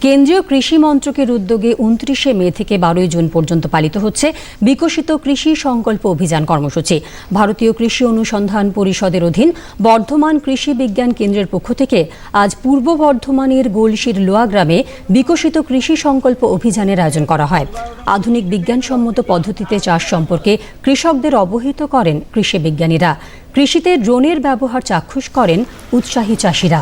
কেন্দ্রীয় কৃষি মন্ত্রকের উদ্যোগে উনত্রিশে মে থেকে বারোই জুন পর্যন্ত পালিত হচ্ছে বিকশিত কৃষি সংকল্প অভিযান কর্মসূচি। ভারতীয় কৃষি অনুসন্ধান পরিষদের অধীন বর্ধমান কৃষি বিজ্ঞান কেন্দ্রের পক্ষ থেকে আজ পূর্ব বর্ধমানের গোলশির লোয়া গ্রামে বিকশিত কৃষি সংকল্প অভিযানের আয়োজন করা হয়। আধুনিক বিজ্ঞানসম্মত পদ্ধতিতে চাষ সম্পর্কে কৃষকদের অবহিত করেন কৃষি বিজ্ঞানীরা। কৃষিতে ড্রোনের ব্যবহার চাক্ষুষ করেন উৎসাহী চাষিরা।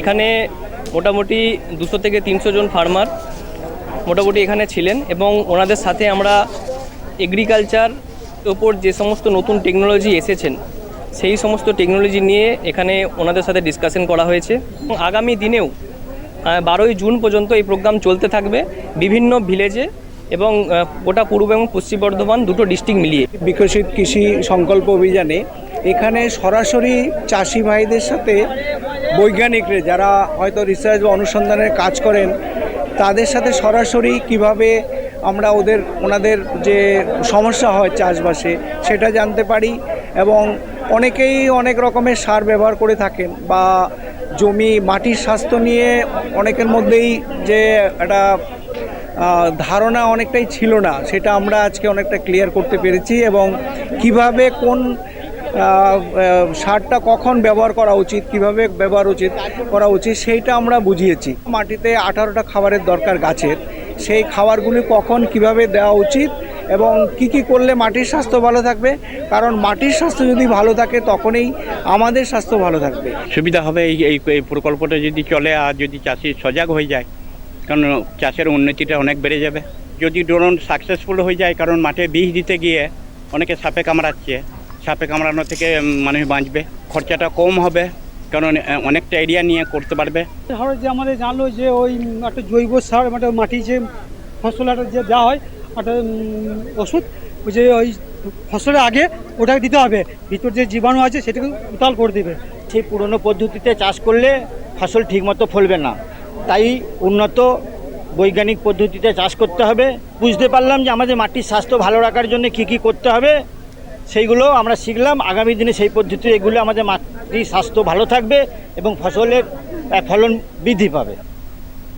এখানে মোটামুটি দুশো থেকে তিনশো জন ফার্মার মোটামুটি এখানে ছিলেন এবং ওনাদের সাথে আমরা এগ্রিকালচার ওপর যে সমস্ত নতুন টেকনোলজি এসেছেন, সেই সমস্ত টেকনোলজি নিয়ে এখানে ওনাদের সাথে ডিসকাশন করা হয়েছে। আগামী দিনেও বারোই জুন পর্যন্ত এই প্রোগ্রাম চলতে থাকবে বিভিন্ন ভিলেজে এবং গোটা পূর্ব এবং পশ্চিম বর্ধমান দুটো ডিস্ট্রিক্ট মিলিয়ে। বিকশিত কৃষি সংকল্প অভিযানে এখানে সরাসরি চাষি ভাইদের সাথে বৈজ্ঞানিকরা যারা হয়তো রিসার্চ বা অনুসন্ধানের কাজ করেন, তাদের সাথে সরাসরি কীভাবে আমরা ওদের, ওনাদের যে সমস্যা হয় চাষবাসে সেটা জানতে পারি এবং অনেকেই অনেক রকমের সার ব্যবহার করে থাকেন বা জমি, মাটির স্বাস্থ্য নিয়ে অনেকের মধ্যেই যে একটা ধারণা অনেকটাই ছিল না, সেটা আমরা আজকে অনেকটা ক্লিয়ার করতে পেরেছি এবং কীভাবে কোন সারটা কখন ব্যবহার করা উচিত, কীভাবে ব্যবহার উচিত, করা উচিত সেইটা আমরা বুঝিয়েছি। মাটিতে আঠারোটা খাবারের দরকার গাছের, সেই খাবারগুলি কখন কীভাবে দেওয়া উচিত এবং কি কি করলে মাটির স্বাস্থ্য ভালো থাকবে? কারণ মাটির স্বাস্থ্য যদি ভালো থাকে তখনই আমাদের স্বাস্থ্য ভালো থাকবে। সুবিধা হবে এই এই এই প্রকল্পটা যদি চলে আর যদি চাষি সজাগ হয়ে যায় কারণ চাষের উন্নতিটা অনেক বেড়ে যাবে। যদি ড্রোন সাকসেসফুল হয়ে যায় কারণ মাঠে বীজ দিতে গিয়ে অনেকে সাপে কামড়াচ্ছে। সাপে কামড়ানো থেকে মানুষ বাঁচবে। খরচাটা কম হবে কারণ অনেকটা এরিয়া নিয়ে করতে পারবে। ধরো যে আমাদের জানলো যে ওই একটা জৈব সার মানে মাটি যে ফসল যে দেওয়া হয় একটা ওষুধ, ওই যে ওই ফসলের আগে ওটাকে দিতে হবে। ভিতর যে জীবাণু আছে সেটাকে উতাল করে দেবে। সেই পুরনো পদ্ধতিতে চাষ করলে ফসল ঠিকমতো ফলবে না। তাই উন্নত বৈজ্ঞানিক পদ্ধতিতে চাষ করতে হবে। বুঝতে পারলাম যে আমাদের মাটির স্বাস্থ্য ভালো রাখার জন্য কী কী করতে হবে। সেইগুলো আমরা শিখলাম। আগামী দিনে সেই পদ্ধতি এগুলো আমাদের মাটির স্বাস্থ্য ভালো থাকবে এবং ফসলের ফলন বৃদ্ধি পাবে।